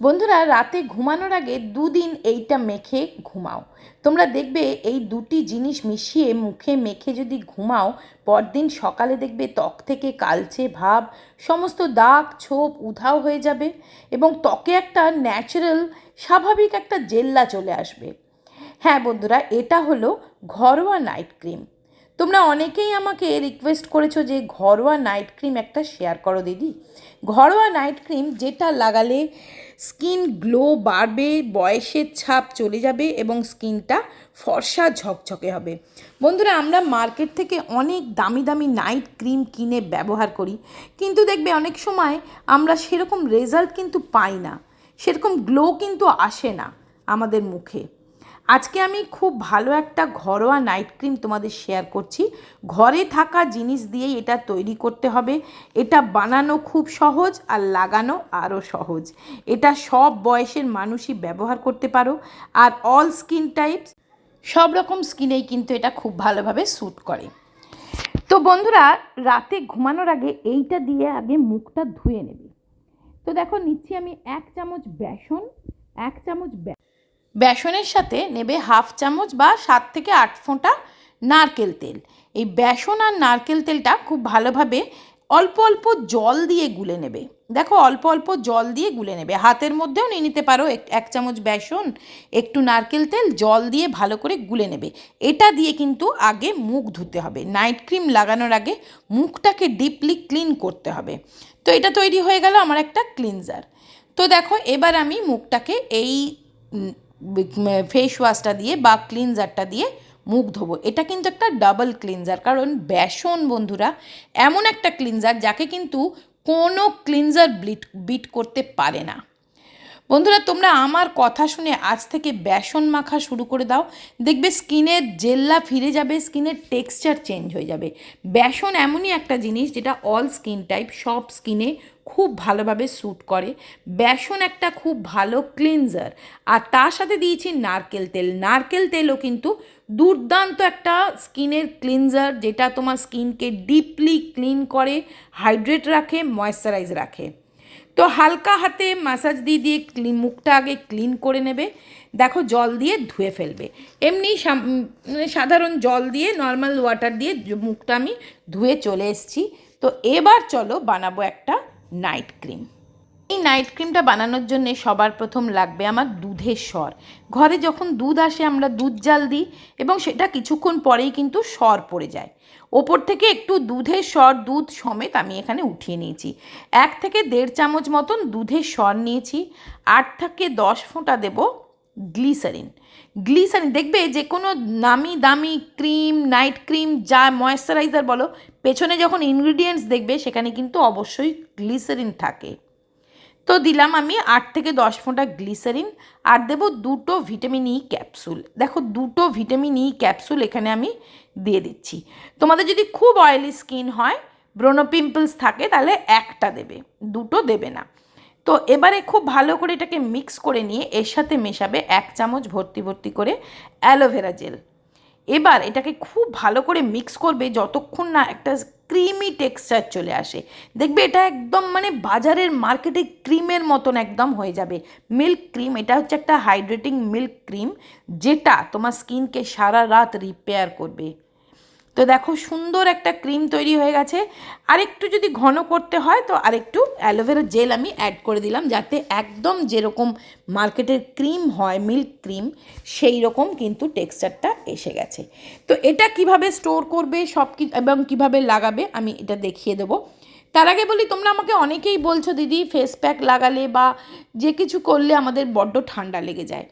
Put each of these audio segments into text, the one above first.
বন্ধুরা, রাতে ঘুমানোর আগে দুদিন এইটা মেখে ঘুমাও। তোমরা দেখবে এই দুটি জিনিস মিশিয়ে মুখে মেখে যদি ঘুমাও, পরদিন সকালে দেখবে ত্বক থেকে কালচে ভাব, সমস্ত দাগ, ছোপ উধাও হয়ে যাবে এবং ত্বকে একটা ন্যাচারাল স্বাভাবিক একটা জেল্লা চলে আসবে। হ্যাঁ বন্ধুরা, এটা হলো ঘরোয়া নাইট ক্রিম তোমরা অনেকেই আমাকে রিকোয়েস্ট করেছ যে ঘরোয়া নাইট ক্রিম একটা শেয়ার করো, দিদি। ঘরোয়া নাইট ক্রিম যেটা লাগালে স্কিন গ্লো বাড়বে, বয়সের ছাপ চলে যাবে এবং স্কিনটা ফর্সা ঝকঝকে হবে। বন্ধুরা, আমরা মার্কেট থেকে অনেক দামি দামি নাইট ক্রিম কিনে ব্যবহার করি। কিন্তু দেখবে অনেক সময় আমরা সেরকম রেজাল্ট কিন্তু পাই না। সেরকম গ্লো কিন্তু আসে না আমাদের মুখে। আজকে আমি খুব ভালো একটা ঘরোয়া নাইট ক্রিম তোমাদের শেয়ার করছি। ঘরে থাকা জিনিস দিয়েই এটা তৈরি করতে হবে। এটা বানানো খুব সহজ আর লাগানো আরও সহজ। এটা সব বয়সের মানুষই ব্যবহার করতে পারো। আর অল স্কিন টাইপস সব রকম স্কিনেই কিন্তু এটা খুব ভালোভাবে স্যুট করে। তো বন্ধুরা, রাতে ঘুমানোর আগে এইটা দিয়ে আগে মুখটা ধুয়ে নেবে। তো দেখো, নিচ্ছি আমি এক চামচ বেসন, এক চামচ বেসনের সাথে নেবে হাফ চামচ বা সাত থেকে আট ফোঁটা নারকেল তেল। এই বেসন আর নারকেল তেলটা খুব ভালোভাবে অল্প অল্প জল দিয়ে গুলে নেবে। দেখো, অল্প অল্প জল দিয়ে গুলে নেবে। হাতের মধ্যেও নিয়ে নিতে পারো এক- চামচ বেসন, একটু নারকেল তেল, জল দিয়ে ভালো করে গুলে নেবে। এটা দিয়ে কিন্তু আগে মুখ ধুতে হবে। নাইট ক্রিম লাগানোর আগে মুখটাকে ডিপলি ক্লিন করতে হবে। তো এটা তৈরি হয়ে গেল আমার একটা ক্লিনজার। তো দেখো, এবার আমি মুখটাকে এই ফেস ওয়াশটা দিয়ে বা ক্লিনজারটা দিয়ে মুখ ধোবো। এটা কিন্তু একটা ডাবল ক্লিনজার কারণ বেসন বন্ধুরা, এমন একটা ক্লিনজার যাকে কিন্তু কোনো ক্লিনজার ব্লিট বিট করতে পারে না। বন্ধুরা, তোমরা আমার কথা শুনে আজ থেকে বেসন মাখা শুরু করে দাও। দেখবে স্কিনের জেল্লা ফিরে যাবে, স্কিনের টেক্সচার চেঞ্জ হয়ে যাবে। বেসন এমনই একটা জিনিস যেটা অল স্কিন টাইপ সব স্কিনে খুব ভালোভাবে স্যুট করে। বেসন একটা খুব ভালো ক্লিনজার আর তার সাথে দিয়েছি নারকেল তেল। নারকেল তেলও কিন্তু দুর্দান্ত একটা স্কিনের ক্লিনজার যেটা তোমার স্কিনকে ডিপলি ক্লিন করে হাইড্রেট রাখে ময়েশ্চারাইজ রাখে। তো হালকা হাতে মাসাজ দিয়ে দিয়ে ক্লিন মুখটা আগে ক্লিন করে নেবে। দেখো জল দিয়ে ধুয়ে ফেলবে। এমনি মানে সাধারণ জল দিয়ে নর্মাল ওয়াটার দিয়ে মুখটা আমি ধুয়ে চলে এসেছি। তো এবার চলো বানাবো একটা নাইট ক্রিম। এই নাইট ক্রিমটা বানানোর জন্য সবার প্রথম লাগবে আমার দুধের স্বর। ঘরে যখন দুধ আসে, আমরা দুধ জাল দিই এবং সেটা কিছুক্ষণ পরেই কিন্তু স্বর পড়ে যায়। ওপর থেকে একটু দুধের স্বর, দুধ সমেত আমি এখানে উঠিয়ে নিয়েছি। এক থেকে দেড় চামচ মতন দুধের স্বর নিয়েছি। আট থেকে দশ ফোঁটা দেব গ্লিসারিন। গ্লিসারিন, দেখবে যে কোনো নামি দামি ক্রিম, নাইট ক্রিম, যা ময়েশ্চারাইজার বলো পেছনে যখন ইনগ্রিডিয়েন্টস দেখবে, সেখানে কিন্তু অবশ্যই গ্লিসারিন থাকে। তো দিলাম আমি আট থেকে দশ ফোঁটা গ্লিসারিন আর দেবো দুটো ভিটামিন ই ক্যাপসুল দেখো, দুটো ভিটামিন ই ক্যাপসুল এখানে আমি দিয়ে দিচ্ছি। তোমাদের যদি খুব অয়েলি স্কিন হয় ব্রোনো পিম্পলস থাকে, তাহলে একটা দেবে, দুটো দেবে না। তো এবারে খুব ভালো করে এটাকে মিক্স করে নিয়ে, এর সাথে মেশাবে এক চামচ ভর্তি ভর্তি করে অ্যালোভেরা জেল এবার এটাকে খুব ভালো করে মিক্স করবে যতক্ষণ না একটা ক্রিমি টেক্সচার চলে আসে। দেখবে এটা একদম মানে বাজারের মার্কেটে ক্রিমের মতন একদম হয়ে যাবে। মিল্ক ক্রিম এটা হচ্ছে একটা হাইড্রেটিং মিল্ক ক্রিম যেটা তোমার স্কিনকে সারা রাত রিপেয়ার করবে। তো দেখো সুন্দর একটা ক্রিম তৈরি হয়ে গেছে। আরেকটু যদি ঘন করতে হয় তো আরেকটু অ্যালোভেরা জেল আমি অ্যাড করে দিলাম যাতে একদম যেরকম মার্কেটের ক্রিম হয়, মিল্ক ক্রিম সেই রকম কিন্তু টেক্সচারটা এসে গেছে। তো এটা কীভাবে স্টোর করবে, সব কি এবং কীভাবে লাগাবে আমি এটা দেখিয়ে দেবো। তার আগে বলি, তোমরা আমাকে অনেকেই বলছো, দিদি ফেস প্যাক লাগালে বা যে কিছু করলে আমাদের বড্ড ঠান্ডা লেগে যায়।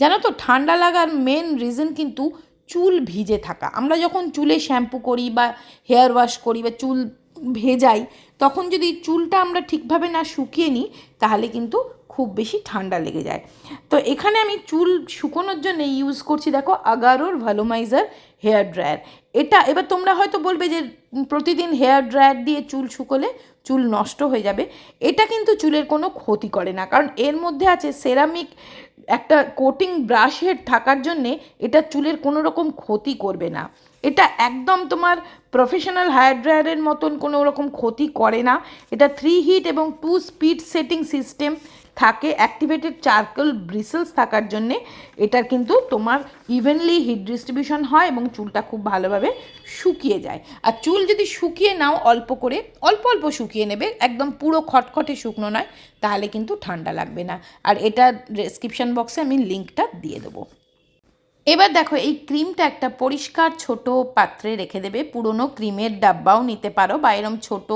জানো তো, ঠান্ডা লাগার মেন রিজন কিন্তু চুল ভিজে থাকা। আমরা যখন চুলে শ্যাম্পু করি বা হেয়ার ওয়াশ করি বা চুল ভেজাই, তখন যদি চুলটা আমরা ঠিকভাবে না শুকিয়ে নিই, তাহলে কিন্তু খুব বেশি ঠান্ডা লেগে যায়। তো এখানে আমি চুল শুকোনোর জন্য ইউজ করছি দেখো, আগারোর ভ্যালোমাইজার হেয়ার ড্রায়ার। এটা এবার তোমরা হয়তো বলবে যে প্রতিদিন হেয়ার ড্রায়ার দিয়ে চুল শুকোলে চুল নষ্ট হয়ে যাবে। এটা কিন্তু চুলের কোনো ক্ষতি করে না, কারণ এর মধ্যে আছে সেরামিক একটা কোটিং ব্রাশ হেড থাকার জন্যে এটা চুলের কোনো রকম ক্ষতি করবে না। এটা একদম তোমার প্রফেশনাল হেয়ার ড্রায়ারের মতন কোনো রকম ক্ষতি করে না। এটা থ্রি হিট এবং টু স্পিড সেটিং সিস্টেম থাকে অ্যাক্টিভেটেড চারকোল ব্রিসেলস থাকার জন্যে। এটার কিন্তু তোমার ইভেনলি হিট ডিস্ট্রিবিউশন হয় এবং চুলটা খুব ভালোভাবে শুকিয়ে যায়। আর চুল যদি শুকিয়ে নাও অল্প করে, অল্প অল্প শুকিয়ে নেবে, একদম পুরো খটখটে শুকনো নয়, তাহলে কিন্তু ঠান্ডা লাগবে না। আর এটা ডেসক্রিপশন বক্সে আমি লিঙ্কটা দিয়ে দেবো। এবার দেখো, এই ক্রিমটা একটা পরিষ্কার ছোট পাত্রে রেখে দেবে। পুরনো ক্রিমের ডাব্বাও নিতে পারো বা এরম ছোট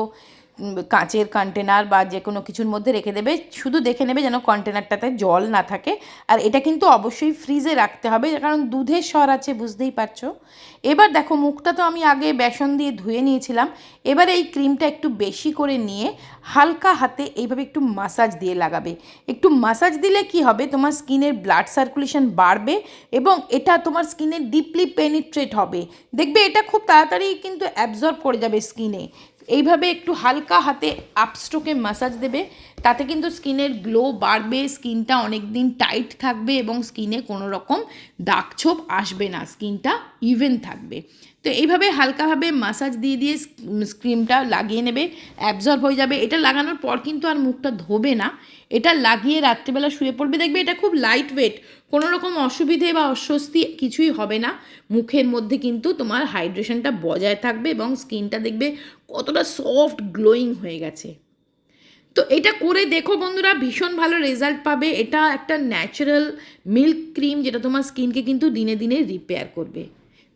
কাঁচের কন্টেনার বা যে কোনো কিছুর মধ্যে রেখে দেবে, শুধু দেখে নেবে যেন কন্টেনারটাতে জল না থাকে। আর এটা কিন্তু অবশ্যই ফ্রিজে রাখতে হবে কারণ দুধের স্বর আছে, বুঝতেই পারছ? এবার দেখো, মুখটা তো আমি আগে বেসন দিয়ে ধুয়ে নিয়েছিলাম। এবার এই ক্রিমটা একটু বেশি করে নিয়ে হালকা হাতে এইভাবে একটু মাসাজ দিয়ে লাগাবে। একটু মাসাজ দিলে কি হবে? তোমার স্কিনের ব্লাড সার্কুলেশন বাড়বে এবং এটা তোমার স্কিনে ডিপলি পেনিট্রেট হবে। দেখবে এটা খুব তাড়াতাড়ি কিন্তু অ্যাবজর্ব করে যাবে স্কিনে। এইভাবে একটু হালকা হাতে আপস্ট্রোকে মাসাজ দেবে। তাতে কিন্তু স্কিনের গ্লো বাড়বে, স্কিনটা অনেক দিন টাইট থাকবে এবং স্কিনে কোনো রকম দাগ ছোপ আসবে না, স্কিনটা ইভেন থাকবে। তো এইভাবে হালকাভাবে মাসাজ দিয়ে দিয়ে ক্রিমটা লাগিয়ে নেবে অ্যাবজর্ব হয়ে যাবে। এটা লাগানোর পর কিন্তু আর মুখটা ধোবে না। এটা লাগিয়ে রাত্রিবেলা শুয়ে পড়বে। দেখবে এটা খুব লাইট ওয়েট কোনো রকম অসুবিধে বা অস্বস্তি কিছুই হবে না। মুখের মধ্যে কিন্তু তোমার হাইড্রেশনটা বজায় থাকবে এবং স্কিনটা দেখবে কতটা সফট গ্লোয়িং হয়ে গেছে। তো এটা করে দেখো বন্ধুরা, ভীষণ ভালো রেজাল্ট পাবে। এটা একটা ন্যাচারাল মিল্ক ক্রিম যেটা তোমার স্কিনকে কিন্তু দিনে দিনে রিপেয়ার করবে।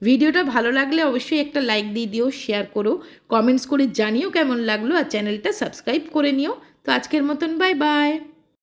ভিডিওটা ভালো লাগলে অবশ্যই একটা লাইক দিয়ে দিও শেয়ার করো কমেন্টস করে জানিও কেমন লাগল, আর চ্যানেলটা সাবস্ক্রাইব করে নিও। তো আজকের মতন বাই বাই